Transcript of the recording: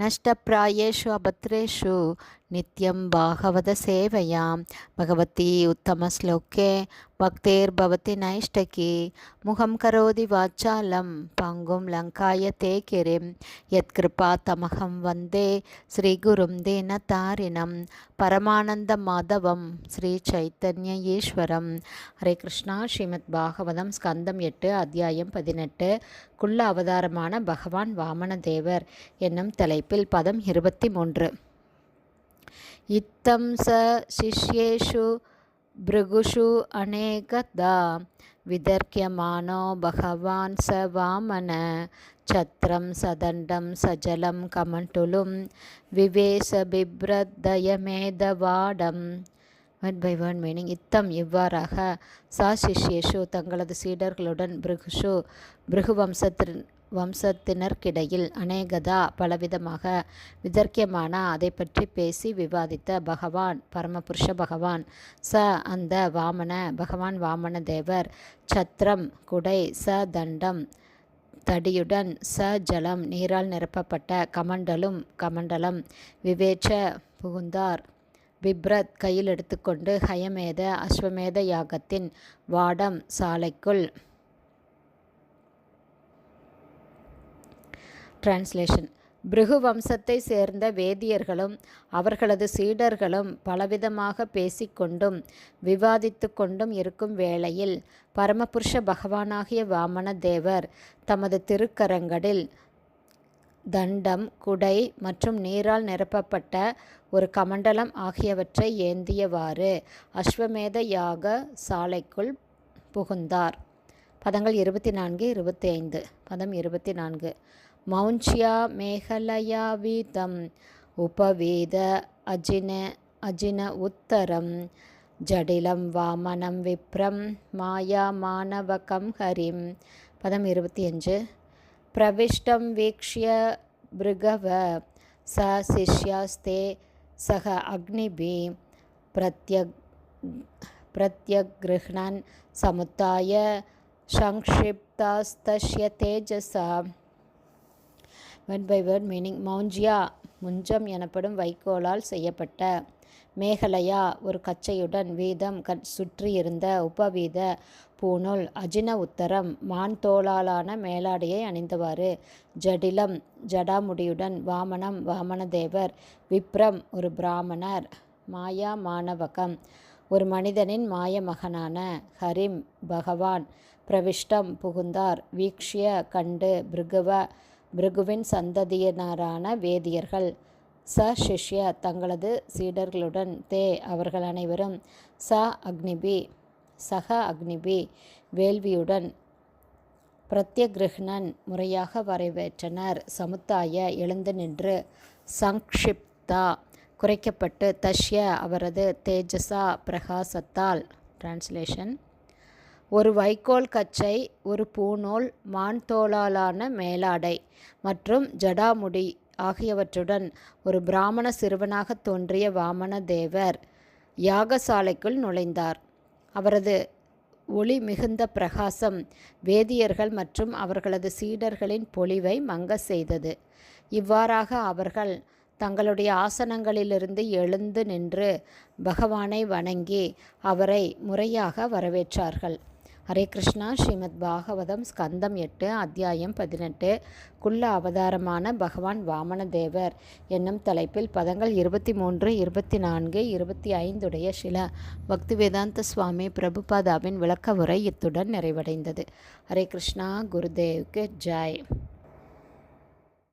நஷ்டப்பிராயேஷு அபத்ரேஷு நித்யம் பாகவத சேவையாம் பகவதி உத்தமஸ்லோகே பக்தேர்பவதி நைஷ்டகி முகம் கரோதி வாச்சாலம் பங்கும் லங்காய தே கிரிம் யத்கிருபா தமகம் வந்தே ஸ்ரீகுரும் தீனதாரிணம் பரமானந்த மாதவம் ஸ்ரீ சைத்தன்ய ஈஸ்வரம் ஹரே கிருஷ்ணா ஸ்ரீமத் பாகவதம் ஸ்கந்தம் எட்டு அத்தியாயம் பதினெட்டு குள்ள அவதாரமான பகவான் வாமனதேவர் என்னும் தலைப்பில் பதம் இருபத்தி மூன்று இத்தம் ச சிஷ்யேஷு பிருகுஷு அநேகதா விதர்க்கியமானோ பகவான் ச வாமன சத்திரம் சதண்டம் சஜலம் கமண்டுலும் விவேச பிப்ரதயமேதவாடம் வேர்ட் பை வேர்ட் மீனிங் இத்தம் இவ்வாறாக சா சிஷ்யேஷு தங்களது சீடர்களுடன் பிருகுஷு பிருகு வம்சத்தின் வம்சத்தினர்க்கிடையில் அநேகதா பலவிதமாக விதர்க்கியமான அதை பற்றி பேசி விவாதித்த பகவான் பரமபுருஷ பகவான். ச அந்த வாமன பகவான் வாமன தேவர் சத்திரம் குடை ச தண்டம் தடியுடன் ச ஜலம் நீரால் நிரப்பப்பட்ட கமண்டலும் கமண்டலம் விவேச்ச புகுந்தார். பிப்ரத் கையில் எடுத்துக்கொண்டு ஹயமேத அஸ்வமேத யாகத்தின் வாடம் சாலைக்குள். டிரான்ஸ்லேஷன் பிருகு வம்சத்தை சேர்ந்த வேதியர்களும் அவர்களது சீடர்களும் பலவிதமாக பேசிக்கொண்டும் விவாதித்து கொண்டும் இருக்கும் வேளையில் பரமபுருஷ பகவானாகிய வாமன தேவர் தமது திருக்கரங்களில் தண்டம் குடை மற்றும் நீரால் நிரப்பப்பட்ட ஒரு கமண்டலம் ஆகியவற்றை ஏந்தியவாறு அஸ்வமேத யாக சாலைக்குள் புகுந்தார். பதங்கள் இருபத்தி நான்கு இருபத்தி ஐந்து பதம் இருபத்தி நான்கு மௌஞ்சியா மேகலயா வீதம் அஜின அஜின உத்தரம் ஜடிலம் வாமனம் விப்ரம் மாயா மாணவகம் ஹரிம். பதம் இருபத்தி அஞ்சு प्रविष्टं वीक्ष्य भृगव स शिष्यास्ते सह अग्निभिः प्रत्यग् प्रत्यगृह्णन् समुत्थाय संक्षिप्तास्तस्य तेजसा வேர்ட் பை வேர்ட் மீனிங் மௌஞ்சியா முஞ்சம் எனப்படும் வைக்கோலால் செய்யப்பட்ட மேகலையா ஒரு கச்சையுடன் வீதம் க சுற்றியிருந்த உபவீத பூணூல் அஜின உத்தரம் மான் தோளாலான மேலாடையை அணிந்தவாறு ஜடிலம் ஜடாமுடியுடன் வாமனம் வாமனதேவர் விப்ரம் ஒரு பிராமணர் மாயா மாணவகம் ஒரு மனிதனின் மாய மகனான ஹரிம் பகவான் பிரவிஷ்டம் புகுந்தார் வீக்ஷிய கண்டு பிருகுவ பிருகுவின் சந்ததியினரான வேதியர்கள் ச சிஷ்ய தங்களது சீடர்களுடன் தே அவர்கள் அனைவரும் ச அக்னிபி சக அக்னிபி வேள்வியுடன் பிரத்யகிருஹ்ணன் முறையாக வரவேற்றனர். சமுத்தாய எழுந்து நின்று சங்ஷிப்தா குறைக்கப்பட்டு தஷ்ய அவரது தேஜசா பிரகாசத்தால் டிரான்ஸ்லேஷன் ஒரு வைக்கோல் கச்சை ஒரு பூநூல் மான் தோளாலான மேலாடை மற்றும் ஜடாமுடி ஆகியவற்றுடன் ஒரு பிராமண சிறுவனாக தோன்றிய வாமன தேவர் யாகசாலைக்குள் நுழைந்தார். அவரது ஒளி மிகுந்த பிரகாசம் வேதியர்கள் மற்றும் அவர்களது சீடர்களின் பொலிவை மங்க செய்தது. இவ்வாறாக அவர்கள் தங்களுடைய ஆசனங்களிலிருந்து எழுந்து நின்று பகவானை வணங்கி அவரை முறையாக வரவேற்றார்கள். ஹரே கிருஷ்ணா ஸ்ரீமத் பாகவதம் ஸ்கந்தம் எட்டு அத்தியாயம் பதினெட்டு. குள்ள அவதாரமான பகவான் வாமனதேவர் என்னும் தலைப்பில் பதங்கள் இருபத்தி மூன்று இருபத்தி நான்கு இருபத்தி ஐந்துடைய சில பக்தி வேதாந்த சுவாமி பிரபுபாதாவின் விளக்க உரை இத்துடன் நிறைவடைந்தது. ஹரே கிருஷ்ணா குருதேவ்க்கு ஜாய்.